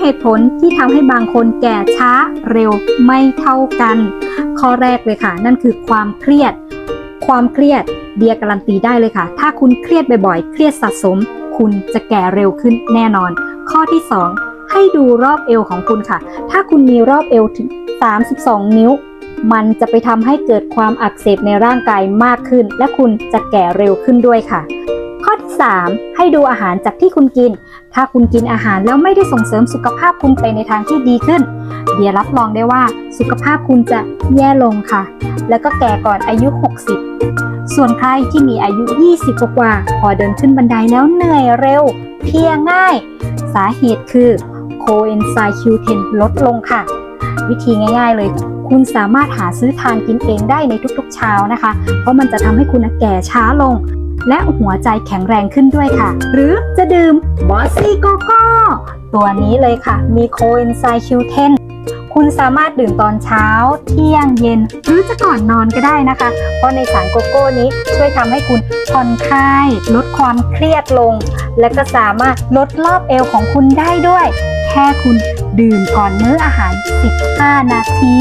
เหตุผลที่ทำให้บางคนแก่ช้าเร็วไม่เท่ากัน ข้อแรกเลยค่ะ นั่นคือความเครียด ความเครียดเดียการันตีได้เลยค่ะ ถ้าคุณเครียดบ่อยๆ เครียดสะสม คุณจะแก่เร็วขึ้นแน่นอน ข้อที่ 2 ให้ดูรอบเอวของคุณค่ะ ถ้าคุณมีรอบเอวถึง 32 นิ้วมันจะไปทำให้เกิดความอักเสบในร่างกายมากขึ้น และคุณจะแก่เร็วขึ้นด้วยค่ะ 3 ให้ดูอาหารจากที่คุณกิน ถ้าคุณกินอาหารแล้วไม่ได้ส่งเสริมสุขภาพคุณไปในทางที่ดีขึ้น เดียรับรองได้ว่าสุขภาพคุณจะแย่ลงค่ะ แล้วก็แก่ก่อนอายุ 60 ส่วนใครที่มีอายุ 20 กว่า พอเดินขึ้นบันไดแล้วเหนื่อยเร็ว เพียง่าย สาเหตุคือโคเอนไซม์ Q10 ลดลงค่ะ วิธีง่าย ๆ เลยคุณสามารถหาซื้อทานกินเองได้ในทุกๆเช้านะคะ เพราะมันจะทำให้คุณแก่ช้าลง และหัวใจแข็งแรงขึ้นด้วยค่ะ หรือจะดื่มบอสซี่โกโก้ตัวนี้เลยค่ะ มีโคเอนไซม์ Q10 คุณสามารถดื่มตอนเช้า เที่ยงเย็น หรือจะก่อนนอนก็ได้นะคะ เพราะในสารโกโก้นี้ช่วยทำให้คุณผ่อนคลาย ลดความเครียดลง และก็สามารถลดรอบเอวของคุณได้ด้วย แค่คุณดื่มก่อนมื้ออาหาร 15 นาที